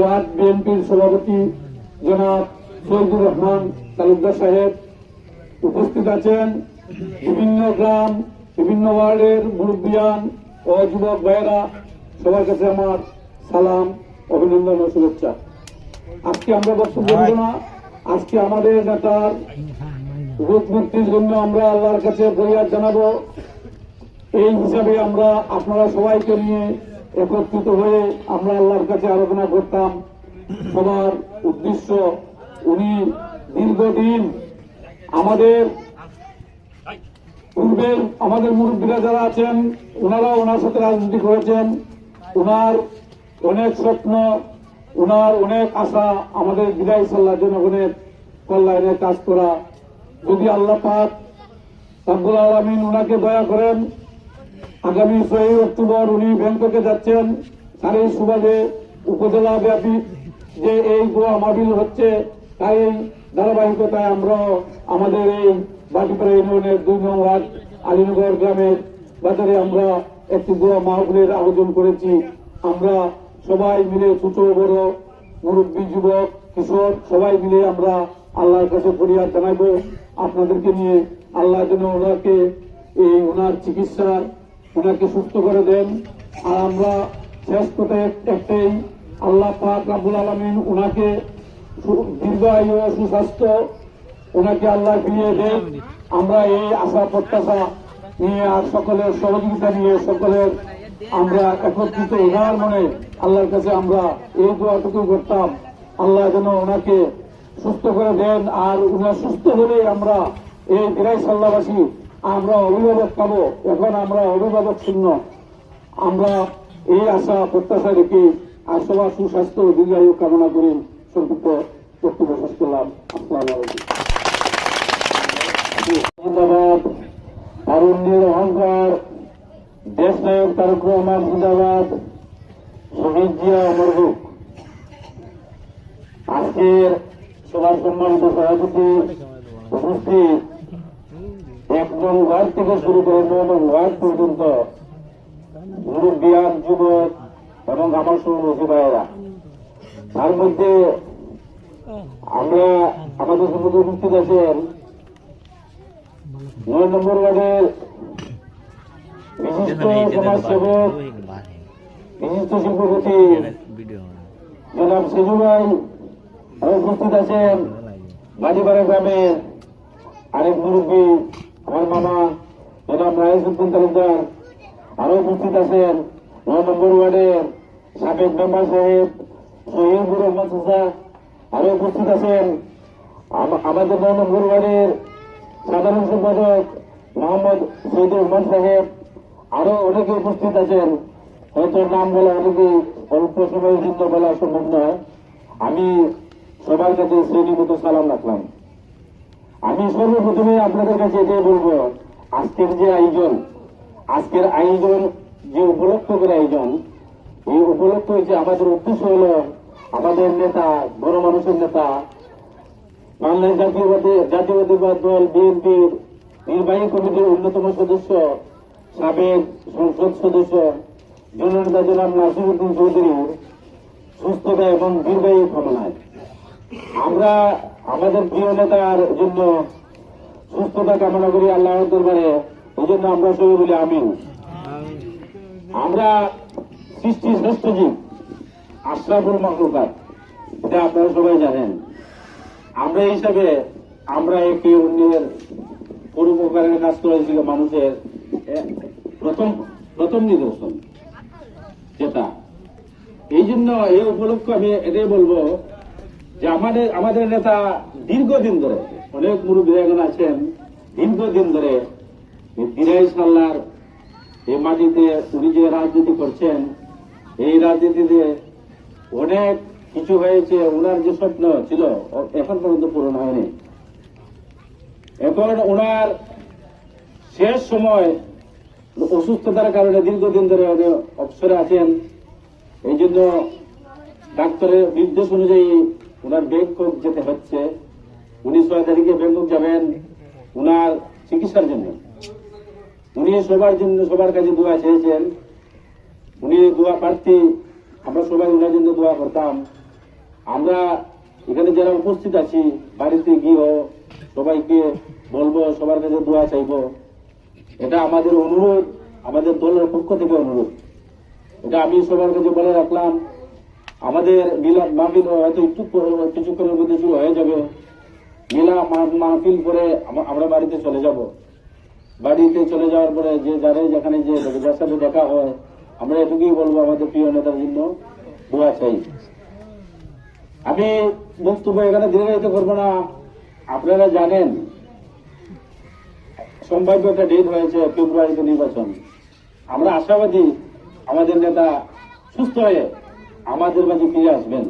Word বিএনপির সভাপতি জনাব শহীদুর রহমান তালুকদার সাহেব। উপস্থিত আছেন বিভিন্ন গ্রাম, বিভিন্ন ওয়ার্ডের মুরব্বিয়ান ও যুবক ভাইয়েরা। সবার কাছে আমার সালাম, অভিনন্দন ও শুভেচ্ছা। আজকে আমরা বক্তব্য দেব না। আজকে আমাদের নেতার রোগ মুক্তির জন্য আমরা আল্লাহর কাছে ফরিয়াদ জানাব। এই হিসাবে আমরা আপনারা সবাইকে নিয়ে একত্রিত হয়ে আমরা আল্লাহর কাছে আলোচনা করতাম। সবার উদ্দেশ্য, উনি দীর্ঘদিন আমাদের পূর্বের আমাদের মুরব্বীরা যারা আছেন ওনারা ওনার সাথে রাজনীতি করেছেন। ওনার অনেক স্বপ্ন ওনার অনেক আশা আমাদের বিদায় সাল্লাহ জনগণের কল্যাণে কাজ করা। যদি আল্লাহ পাক আব্দুল আলমিন ওনাকে দয়া করেন আগামী ছয়ই অক্টোবর উনি ব্যাংককে যাচ্ছেন। তার এই সুবাদে উপজেলা ব্যাপী যে এই গোয়া মাহবিল হচ্ছে তাই ধারাবাহিকতায় আমরা আমাদের এই বাটিপাড়া ইউনিয়নের দুই নং ওয়ার্ড আলীনগর গ্রামের বাজারে আমরা একটি গোয়া মাহবিলের আয়োজন করেছি। আমরা সবাই মিলে ছোট, বড় মুরব্বী, যুবক, কিশোর, সবাই মিলে আমরা আল্লাহর কাছে ফরিয়াদ জানাব। আপনাদেরকে নিয়ে আল্লাহ যেন ওনাকে এই ওনার চিকিৎসা ওনাকে সুস্থ করে দেন। আর আমরা শেষ একটাই আল্লাহ পাক রাবুল আলমিন ওনাকে সু- দীর্ঘায়ু সুস্বাস্থ্য ওনাকে আল্লাহ ফিরিয়ে দেন। আমরা এই আশা প্রত্যাশা নিয়ে আর সকলের সহযোগিতা নিয়ে সকলের আমরা একত্রিত উদার মনে আল্লাহর কাছে আমরা এই দোয়াটুকু করতাম। আল্লাহ যেন ওনাকে সুস্থ করে দেন আর উনার সুস্থ হলে আমরা এই বিরাই সাল্লাবাসী আমরা অভিভাবক পাবো, এখন আমরা অভিভাবক শূন্য। আমরা এই আশা, প্রত্যাশা রেখে আর সবার সুস্বাস্থ্য দীর্ঘায়ু কামনা করি সংক্ষিপ্ত বক্তব্য শেষ করলাম। আসসালাম জিন্দাবাদ অহংকার দেশ নায়ক তারক রহমান জিন্দাবাদ, শহীদ জিয়া অমর হোক। আজকের সবার সম্মানিত সভাপতি উপস্থিত এক নং ওয়ার্ড থেকে শুরু করে নং ওয়ার্ড পর্যন্ত মুরব্বিয়ান যুবক এবং আমার সৌরভী ভাইয়েরা। তার মধ্যে আমরা আমাদের সম্মুখে উপস্থিত আছেন নয় নম্বর ওয়ার্ডের বিশিষ্ট সমাজসেবক, বিশিষ্ট শিল্পপতি জনাব সেজু ভাই উপস্থিত আছেন মাঝিপাড়া গ্রামের আরেক মুরব্বী আমার মামা রায়েশ উদ্দিন তালুকদার আরও উপস্থিত আছেন নয় নম্বর ওয়ার্ডের সাবেক মেম্বার সাহেব শহীদুর রহমান সুসা আরও উপস্থিত আছেন আম- আমাদের নয় নম্বর ওয়ার্ডের সাধারণ সম্পাদক মোহাম্মদ সৈদুর রহমান সাহেব। আরও অনেকে উপস্থিত আছেন। হয়তো নাম বলা অনেকে অল্প সময়ের জন্য বলা সম্ভব নয়। আমি সবার কাছে শ্রেণীগত সালাম রাখলাম। আমি সর্বপ্রথমে আপনাদের কাছে এটাই বলব, আজকের যে আয়োজন, আজকের আয়োজন যে উপলক্ষ করে আয়োজন, এই উপলক্ষ হয়েছে আমাদের উদ্দেশ্য হলো আমাদের নেতা বড় মানুষের নেতা, বাংলাদেশ জাতীয়বাদী জাতীয়বাদীবাদ দল, বিএনপির নির্বাহী কমিটির অন্যতম সদস্য, সাবেক সংসদ সদস্য, জননেতা জনাব নাসিরুদ্দিন চৌধুরীর সুস্থতা এবং দীর্ঘায়ু কামনায়। আমরা আমাদের প্রিয় নেতার জন্য সুস্থতা কামনা করি আল্লাহর দরবারে। এই জন্য আমরা সবাই বলি আমিন। আমরা সৃষ্টি শ্রেষ্ঠ জীব, আশরাফুল মাহলুকাত এটা আপনারা সবাই জানেন। আমরা হিসাবে আমরা একে অন্যের পরোপকারের কাজ করেছিল মানুষের প্রথম প্রথম নিদর্শন, যেটা। এই জন্য এই উপলক্ষ আমি এটাই বলব যে আমাদের আমাদের নেতা দীর্ঘদিন ধরে, অনেক মুরব্বী এখন আছেন, দীর্ঘদিন ধরে দিরাই সাল্লার এই মাটিতে উনি যে রাজনীতি করছেন, এই রাজনীতিতে অনেক কিছু হয়েছে ওনার যে স্বপ্ন ছিল, এখন পর্যন্ত পূরণ হয়নি। এখন ওনার শেষ সময় অসুস্থতার কারণে দীর্ঘদিন ধরে উনি অবসরে আছেন। এই জন্য ডাক্তারের নির্দেশ অনুযায়ী ওনার ব্যাংকক যেতে হচ্ছে, উনি ছয় তারিখে ব্যাংকক যাবেন ওনার চিকিৎসার জন্য। উনি সবার জন্য, সবার কাছে দোয়া চেয়েছেন। উনি দোয়া প্রার্থী, আমরা সবাই ওনার জন্য দোয়া করতাম। আমরা এখানে যারা উপস্থিত আছি, বাড়িতে গিয়েও সবাইকে বলব, সবার কাছে দোয়া চাইব। এটা আমাদের অনুরোধ, আমাদের দলের পক্ষ থেকে অনুরোধ। এটা আমি সবার কাছে বলে রাখলাম। আমাদের মিলা মাহফিল হয়তো একটু কিছুক্ষণের মধ্যে শুরু হয়ে যাবে। মিলা মাহফিল করে আমরা বাড়িতে চলে যাব। বাড়িতে চলে যাওয়ার পরে যে যারা যেখানে যে যার সাথে দেখা হয়, আমরা এটুকুই বলব আমাদের প্রিয় নেতার জন্য দোয়া চাই। আমি বক্তব্য এখানে দীর্ঘায়িত করব না। আপনারা জানেন, সম্ভাব্য একটা ডেট হয়েছে ফেব্রুয়ারিতে নির্বাচন। আমরা আশাবাদী আমাদের নেতা সুস্থ হয়ে আমাদের মাঝে ফিরে আসবেন?